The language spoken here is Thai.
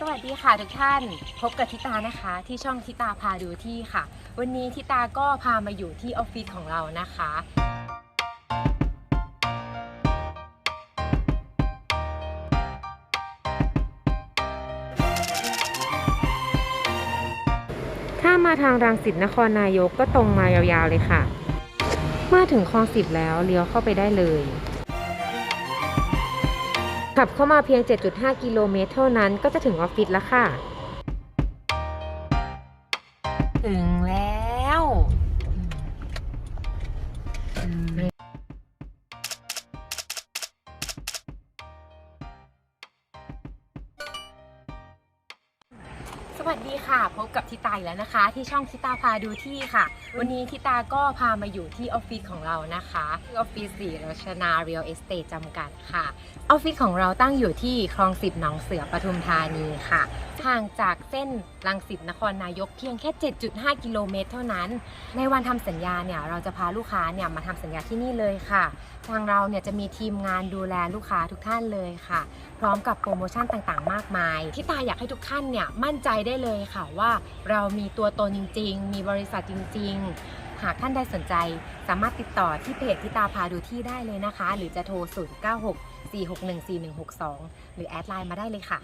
สวัสดีค่ะทุกท่านพบกับทิตานะคะที่ช่องทิตาพาดูที่ค่ะ วันนี้ทิตาก็พามาอยู่ที่ออฟฟิศของเรานะคะ ถ้ามาทางรังสิตนครนายกก็ตรงมายาวๆเลยค่ะ เมื่อถึงคลองสิบแล้วเลี้ยวเข้าไปได้เลย ขับเข้ามาเพียง 7.5 กิโลเมตรเท่านั้นก็จะถึงออฟฟิศแล้วค่ะ ถึงแล้ว วัสดีค่ะ พบกับทิตาอีกแล้วนะคะ ที่ช่องทิตาพาดูที่ค่ะ วันนี้ทิตาก็พามาอยู่ที่ออฟฟิศของเรานะคะที่ออฟฟิศสีรัชนาเรียลเอสเต e จำกัดค่ะออฟฟิศของเราตั้งอยู่ที่คลองสิบหนองเสือปทุมธานีค่ะห่างจากเส้นรังสิตนครนายกเพียงแค่ 7.5 กิโลเมตรเท่านั้น ในวันทำสัญญาเนี่ยเราจะพาลูกค้าเนี่ยมาทำสัญญาที่นี่เลยค่ะ ทางเราเนี่ยจะมีทีมงานดูแลลูกค้าทุกท่านเลยค่ะ พร้อมกับโปรโมชั่นต่างๆ มากมายที่ตาอยากให้ทุกท่านเนี่ยมั่นใจได้เลยค่ะว่าเรามีตัวตนจริง ๆ มีบริษัทจริง ๆ หากท่านใดสนใจ สามารถติดต่อที่เพจที่ตาพาดูที่ได้เลยนะคะ หรือจะโทร 096 461 4162 หรือแอดไลน์มาได้เลยค่ะ